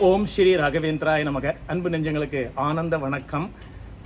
ஓம் ஸ்ரீ ராகவேந்திராய நமக. அன்பு நெஞ்சங்களுக்கு ஆனந்த வணக்கம்.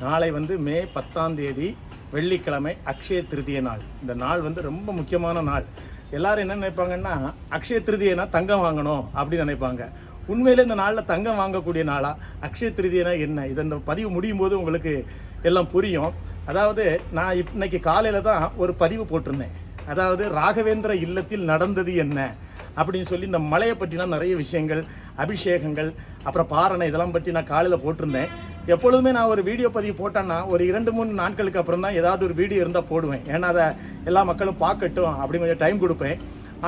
நாளை வந்து மே பத்தாம் தேதி வெள்ளிக்கிழமை அக்ஷய திருதிய நாள். இந்த நாள் வந்து ரொம்ப முக்கியமான நாள். எல்லாரும் என்ன நினைப்பாங்கன்னா அக்ஷய திருதியனா தங்கம் வாங்கணும் அப்படின்னு நினைப்பாங்க. உண்மையிலே இந்த நாளில் தங்கம் வாங்கக்கூடிய நாளா? அக்ஷய திருதியனா என்ன? இது இந்த பதிவு முடியும் போது உங்களுக்கு எல்லாம் புரியும். அதாவது நான் இப்- இன்னைக்கு காலையில் தான் ஒரு பதிவு போட்டிருந்தேன். அதாவது ராகவேந்திர இல்லத்தில் நடந்தது என்ன? அப்படின்னு சொல்லி இந்த மலையை பற்றினா நிறைய விஷயங்கள் அபிஷேகங்கள் அப்புறம் பாரணை இதெல்லாம் பற்றி நான் காலையில் போட்டிருந்தேன். எப்பொழுதுமே நான் ஒரு வீடியோ பதிவு போட்டேன்னா ஒரு இரண்டு மூணு நாட்களுக்கு அப்புறம் தான் ஏதாவது ஒரு வீடியோ இருந்தால் போடுவேன். ஏன்னா அதை எல்லா மக்களும் பார்க்கட்டும் அப்படின்னு கொஞ்சம் டைம் கொடுப்பேன்.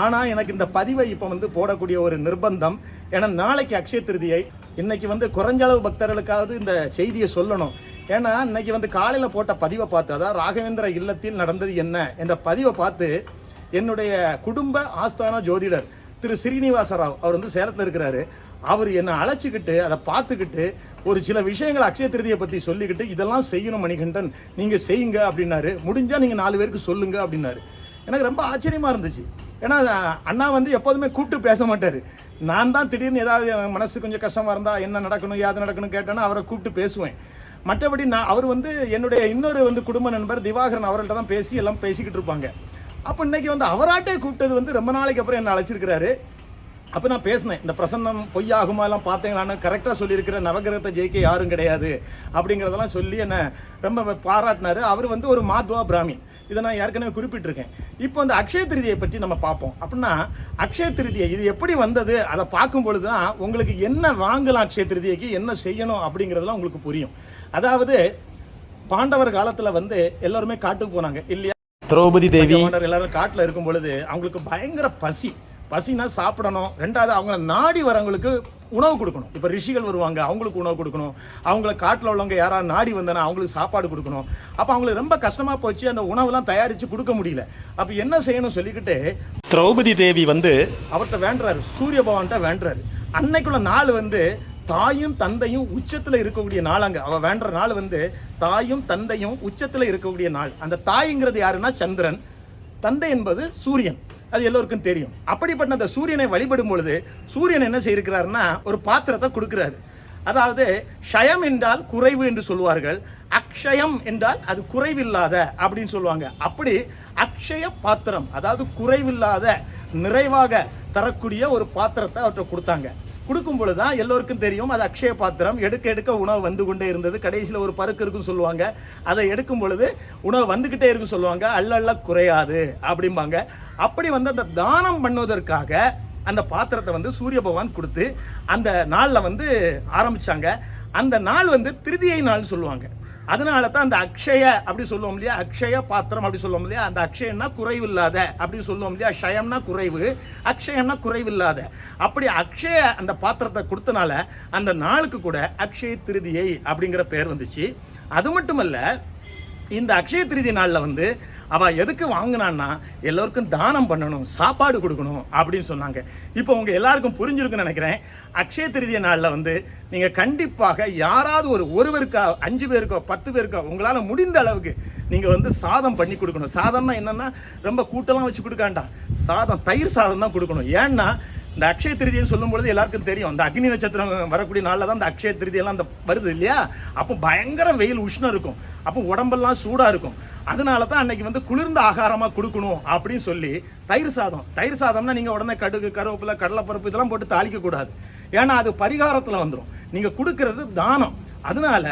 ஆனால் எனக்கு இந்த பதிவை இப்போ வந்து போடக்கூடிய ஒரு நிர்பந்தம் ஏன்னா நாளைக்கு அக்ஷய திருதியை இன்னைக்கு வந்து குறைஞ்ச அளவு பக்தர்களுக்காவது இந்த செய்தியை சொல்லணும். ஏன்னா இன்னைக்கு வந்து காலையில் போட்ட பதிவை பார்த்து அதாவது ராகவேந்திர இல்லத்தில் நடந்தது என்ன இந்த பதிவை பார்த்து என்னுடைய குடும்ப ஆஸ்தான ஜோதிடர் திரு ஸ்ரீனிவாச ராவ் அவர் வந்து சேலத்தில் இருக்கிறாரு. அவர் என்னை அழைச்சிக்கிட்டு அதை பார்த்துக்கிட்டு ஒரு சில விஷயங்கள் அக்ஷய திருதியை பற்றி சொல்லிக்கிட்டு இதெல்லாம் செய்யணும் மணிகண்டன் நீங்கள் செய்யுங்க அப்படின்னாரு. முடிஞ்சால் நீங்கள் நாலு பேருக்கு சொல்லுங்க அப்படின்னாரு. எனக்கு ரொம்ப ஆச்சரியமாக இருந்துச்சு. ஏன்னா அண்ணா வந்து எப்போதுமே கூப்பிட்டு பேச மாட்டார். நான் தான் திடீர்னு ஏதாவது மனசு கொஞ்சம் கஷ்டமாக இருந்தால் என்ன நடக்கணும் யாது நடக்கணும் கேட்டேன்னா அவரை கூப்பிட்டு பேசுவேன். மற்றபடி நான் அவர் வந்து என்னுடைய இன்னொரு வந்து குடும்ப நண்பர் திவாகரன் அவர்கள்ட்ட தான் பேசி எல்லாம் பேசிக்கிட்டு இருப்பாங்க. அப்போ இன்னைக்கு வந்து அவராட்டே கூப்பிட்டது வந்து ரொம்ப நாளைக்கு அப்புறம் என்ன அழைச்சிருக்கிறாரு. அப்போ நான் பேசினேன் இந்த பிரசன்னம் பொய்யாகுமா எல்லாம் பார்த்தீங்களான்னு கரெக்டாக சொல்லியிருக்கிற நவகிரகத்தை ஜெயிக்க யாரும் கிடையாது அப்படிங்கிறதெல்லாம் சொல்லி என்னை ரொம்ப பாராட்டினாரு. அவர் வந்து ஒரு மாத்வா பிராமின் இதை நான் ஏற்கனவே குறிப்பிட்டிருக்கேன். இப்போ அந்த அக்ஷய திருதியை பற்றி நம்ம பார்ப்போம். அப்படின்னா அக்ஷய திருதியை இது எப்படி வந்தது? அதை பார்க்கும் பொழுது தான் உங்களுக்கு என்ன வாங்கலாம் அக்ஷய திருதியைக்கு? என்ன செய்யணும் அப்படிங்கிறதெல்லாம் உங்களுக்கு புரியும். அதாவது பாண்டவர் காலத்தில் வந்து எல்லாருமே காட்டுக்கு போனாங்க இல்லையா? திரௌபதி தேவி. எல்லாரும் காட்டில் இருக்கும் பொழுது அவங்களுக்கு பயங்கர பசி. பசினா சாப்பிடணும். ரெண்டாவது அவங்கள நாடி வரவங்களுக்கு உணவு கொடுக்கணும். இப்போ ரிஷிகள் வருவாங்க அவங்களுக்கு உணவு கொடுக்கணும். அவங்கள காட்டில் உள்ளவங்க யாராவது நாடி வந்தனா அவங்களுக்கு சாப்பாடு கொடுக்கணும். அப்போ அவங்களுக்கு ரொம்ப கஷ்டமாக போச்சு அந்த உணவுலாம் தயாரித்து கொடுக்க முடியல. அப்போ என்ன செய்யணும் சொல்லிக்கிட்டு திரௌபதி தேவி வந்து அவர்கிட்ட வேண்டுறாரு. சூரிய பகவான்கிட்ட வேண்டுறாரு. அன்னைக்குள்ள நாள் வந்து தாயும் தந்தையும் உச்சத்தில் இருக்கக்கூடிய நாளாங்க அவள் வேண்டுற நாள் வந்து தாயும் தந்தையும் உச்சத்தில் இருக்கக்கூடிய நாள். அந்த தாய்ங்கிறது யாருன்னா சந்திரன். தந்தை என்பது சூரியன். அது எல்லோருக்கும் தெரியும். அப்படிப்பட்ட அந்த சூரியனை வழிபடும் பொழுது சூரியன் என்ன செய்யிருக்கிறாருன்னா ஒரு பாத்திரத்தை கொடுக்குறாரு. அதாவது ஷயம் என்றால் குறைவு என்று சொல்லுவார்கள் அக்ஷயம் என்றால் அது குறைவில்லாத அப்படின்னு சொல்லுவாங்க. அப்படி அக்ஷய பாத்திரம் அதாவது குறைவில்லாத நிறைவாக தரக்கூடிய ஒரு பாத்திரத்தை அவற்றை கொடுத்தாங்க. கொடுக்கும் பொழுது தான் எல்லோருக்கும் தெரியும். அது அக்ஷய பாத்திரம். எடுக்க எடுக்க உணவு வந்து கொண்டே இருந்தது. கடைசியில் ஒரு பருக்கு இருக்குன்னு சொல்லுவாங்க. அதை எடுக்கும் பொழுது உணவு வந்துக்கிட்டே இருக்குன்னு சொல்லுவாங்க. அள்ள குறையாது அப்படிம்பாங்க. அப்படி வந்து அந்த தானம் பண்ணுவதற்காக அந்த பாத்திரத்தை வந்து சூரிய பகவான் கொடுத்து அந்த நாளில் வந்து ஆரம்பித்தாங்க அந்த நாள் வந்து திருதியை நாள்னு சொல்லுவாங்க. அதனால தான் அந்த அக்ஷய அப்படி சொல்லுவோம் இல்லையா? அக்ஷய பாத்திரம் அப்படி சொல்லுவோம் இல்லையா? அந்த அக்ஷயம்னா குறைவில்லாத அப்படின்னு சொல்லுவோம் இல்லையா? ஷயம்னா குறைவு அக்ஷயம்னா குறைவில்லாத. அப்படி அக்ஷய அந்த பாத்திரத்தை கொடுத்தனால அந்த நாளுக்கு கூட அக்ஷய திருதியை அப்படிங்கிற பேர் வந்துச்சு. அது மட்டுமல்ல இந்த அக்ஷய திருதி நாளில் வந்து அவள் எதுக்கு வாங்கினான்னா எல்லோருக்கும் தானம் பண்ணணும் சாப்பாடு கொடுக்கணும் அப்படின்னு சொன்னாங்க. இப்போ உங்கள் எல்லாருக்கும் புரிஞ்சிருக்குன்னு நினைக்கிறேன். அக்ஷய திருதிய நாளில் வந்து நீங்கள் கண்டிப்பாக யாராவது ஒரு ஒருவருக்கா அஞ்சு பேருக்கோ பத்து பேருக்கோ உங்களால் முடிந்த அளவுக்கு நீங்கள் வந்து சாதம் பண்ணி கொடுக்கணும். சாதம்னா என்னன்னா ரொம்ப கூட்டெல்லாம் வச்சு கொடுக்காண்டா. சாதம் தயிர் சாதம் தான் கொடுக்கணும். ஏன்னா இந்த அக்ஷய திருதின்னு சொல்லும்பொழுது எல்லாருக்கும் தெரியும். இந்த அக்னி நட்சத்திரம் வரக்கூடிய நாளில் தான் இந்த அக்ஷய திருதியெல்லாம் அந்த வருது இல்லையா? அப்போ பயங்கர வெயில் உஷ்ணம் இருக்கும். அப்போ உடம்பெல்லாம் சூடாக இருக்கும். அதனால தான் அன்னைக்கு வந்து குளிர்ந்த ஆகாரமாக கொடுக்கணும் அப்படின்னு சொல்லி தயிர் சாதம். தயிர் சாதம்னா நீங்கள் உடனே கடுகு கருவேப்பிலை கடலைப்பருப்பு இதெல்லாம் போட்டு தாளிக்க கூடாது. ஏன்னா அது பரிகாரத்தில் வந்துடும் நீங்கள் கொடுக்கறது தானம். அதனால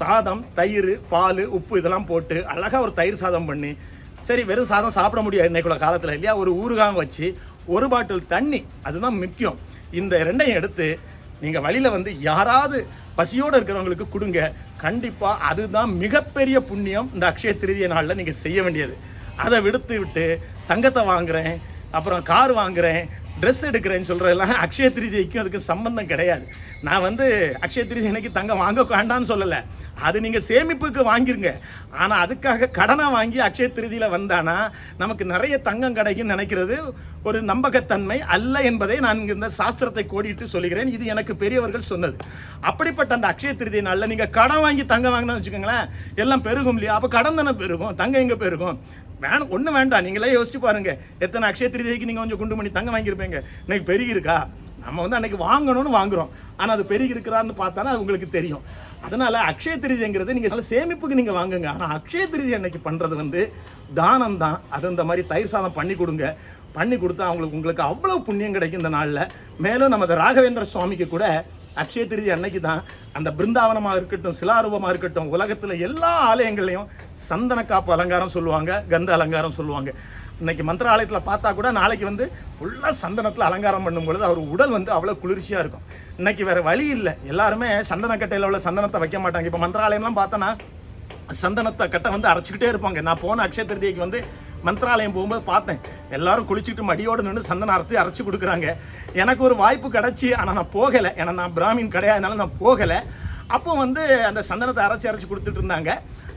சாதம் தயிர் பால் உப்பு இதெல்லாம் போட்டு அழகாக ஒரு தயிர் சாதம் பண்ணி சரி வெறும் சாதம் சாப்பிட முடியாது இன்னைக்குள்ள காலத்தில் இல்லையா? ஒரு ஊறுகாய் வச்சு ஒரு பாட்டில் தண்ணி. அதுதான் முக்கியம். இந்த ரெண்டையும் எடுத்து நீங்கள் வழியில் வந்து யாராவது பசியோடு இருக்கிறவங்களுக்கு கொடுங்க. கண்டிப்பாக அதுதான் மிகப்பெரிய புண்ணியம் இந்த அக்ஷய திருதிய நாளில் நீங்கள் செய்ய வேண்டியது. அதை விடுத்து விட்டு தங்கத்தை வாங்குறேன் அப்புறம் கார் வாங்குறேன் ட்ரெஸ் எடுக்கிறேன்னு சொல்கிறதெல்லாம் அக்ஷய திருதிக்கும் அதுக்கு சம்பந்தம் கிடையாது. நான் வந்து அக்ஷய திருதி எனக்கு தங்கம் வாங்க வேண்டாம்னு சொல்லலை. அது நீங்கள் சேமிப்புக்கு வாங்கிருங்க. ஆனால் அதுக்காக கடனை வாங்கி அக்ஷய திருதியில் வந்தானா நமக்கு நிறைய தங்கம் கிடைக்கும்னு நினைக்கிறது ஒரு நம்பகத்தன்மை அல்ல என்பதை நான் இந்த சாஸ்திரத்தை கோடிட்டு சொல்லுகிறேன். இது எனக்கு பெரியவர்கள் சொன்னது. அப்படிப்பட்ட அந்த அக்ஷய திருதி நாளில் நீங்கள் கடன் வாங்கி தங்கம் வாங்கினு வச்சுக்கோங்களேன் எல்லாம் பெருகும் இல்லையா? அப்போ கடன் தானே பெருகும்? தங்கம் எங்கே பெருகும்? வேணும் ஒன்றும் வேண்டாம். நீங்களே யோசிச்சு பாருங்க. எத்தனை அக்ஷய திருதிக்கு நீங்கள் கொஞ்சம் குண்டு மணி தங்க வாங்கியிருப்பீங்க? இன்னைக்கு பெருகி இருக்கா? நம்ம வந்து அன்னைக்கு வாங்கணும்னு வாங்குறோம். ஆனால் அது பெருகி இருக்கிறான்னு பார்த்தானா அது உங்களுக்கு தெரியும். அதனால அக்ஷய திருதிங்கிறது நீங்கள் நல்ல சேமிப்புக்கு நீங்கள் வாங்குங்க. ஆனால் அக்ஷய திருதி அன்னைக்கு பண்ணுறது வந்து தானம் தான் அது இந்த மாதிரி தயிர் சாதம் பண்ணி கொடுங்க. பண்ணி கொடுத்தா அவங்களுக்கு உங்களுக்கு அவ்வளோ புண்ணியம் கிடைக்கும் இந்த நாளில். மேலும் நமது ராகவேந்திர சுவாமிக்கு கூட அக்ஷய திருதி அன்னைக்கு தான் அந்த பிருந்தாவனமாக இருக்கட்டும் சிலாரூபமாக இருக்கட்டும் உலகத்தில் எல்லா ஆலயங்கள்லையும் சந்தன காப்பு அலங்காரம் சொல்லுவாங்க கந்த அலங்காரம் சொல்லுவாங்க. இன்னைக்கு மந்திராலயத்தில் பார்த்தா கூட நாளைக்கு வந்து ஃபுல்லாக சந்தனத்தில் அலங்காரம் பண்ணும் பொழுது அவர் உடல் வந்து அவ்வளோ குளிர்ச்சியாக இருக்கும். இன்னைக்கு வேறு வழி இல்லை. எல்லாருமே சந்தனக்கட்டையில் உள்ள சந்தனத்தை வைக்க மாட்டாங்க. இப்போ மந்திராலயம்லாம் பார்த்தோன்னா சந்தனத்தை கட்டை வந்து அரைச்சிக்கிட்டே இருப்பாங்க. நான் போன அக்ஷய திருதிக்கு வந்து மந்திராலயம் போகும்போது பார்த்தேன். எல்லாரும் குளிச்சுட்டு மடியோடு நின்று சந்தனம் அரைச்சி அரைச்சி கொடுக்குறாங்க. எனக்கு ஒரு வாய்ப்பு கிடச்சி ஆனால் நான் போகலை. ஏன்னா நான் பிராமின் கிடையாதுனால நான் போகலை. அப்போ வந்து அந்த சந்தனத்தை அரைச்சி அரைச்சி கொடுத்துட்டு இருந்தாங்க.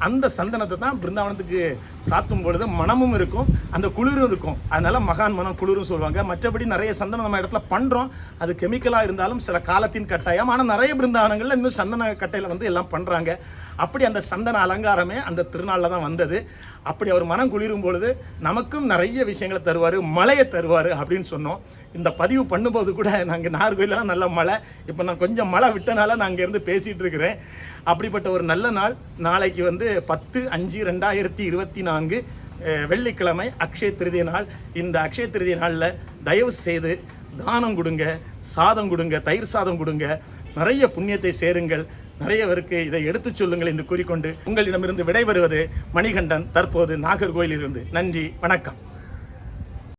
அந்த சந்தனத்தை தான் பிருந்தாவனத்துக்கு சாத்தும் பொழுது மனமும் இருக்கும் அந்த குளிரும் இருக்கும். அதனால் மகான் மனம் குளிரும் சொல்லுவாங்க. மற்றபடி நிறைய சந்தனம் நம்ம இடத்துல பண்ணுறோம் அது கெமிக்கலாக இருந்தாலும் சில காலத்தின் கட்டாயம். ஆனால் நிறைய பிருந்தாவனங்களில் இன்னும் சந்தன கட்டையில் வந்து எல்லாம் பண்ணுறாங்க அப்படி அந்த சந்தன அலங்காரமே அந்த திருநாளில் தான் வந்தது. அப்படி அவர் மனம் குளிரும் பொழுது நமக்கும் நிறைய விஷயங்களை தருவார் மலையை தருவார் அப்படின்னு சொன்னோம். இந்த பதிவு பண்ணும்போது கூட நாங்கள் நாகர்கோயிலலாம் நல்ல மழை. இப்போ நான் கொஞ்சம் மழை விட்டனால நான் அங்கேருந்து பேசிகிட்டு இருக்கிறேன். அப்படிப்பட்ட ஒரு நல்ல நாள். நாளைக்கு வந்து பத்து அஞ்சு ரெண்டாயிரத்தி இருபத்தி நான்கு வெள்ளிக்கிழமை அக்ஷய திருதி நாள். இந்த அக்ஷய திருதி நாளில் தயவு செய்து தானம் கொடுங்க சாதம் கொடுங்க தயிர் சாதம் கொடுங்க. நிறைய புண்ணியத்தை சேருங்கள். நிறைய பேருக்கு இதை எடுத்துச் சொல்லுங்கள் என்று கூறிக்கொண்டு உங்களிடமிருந்து விடைபெறுவது மணிகண்டன் தற்போது நாகர்கோயிலிருந்து நன்றி வணக்கம்.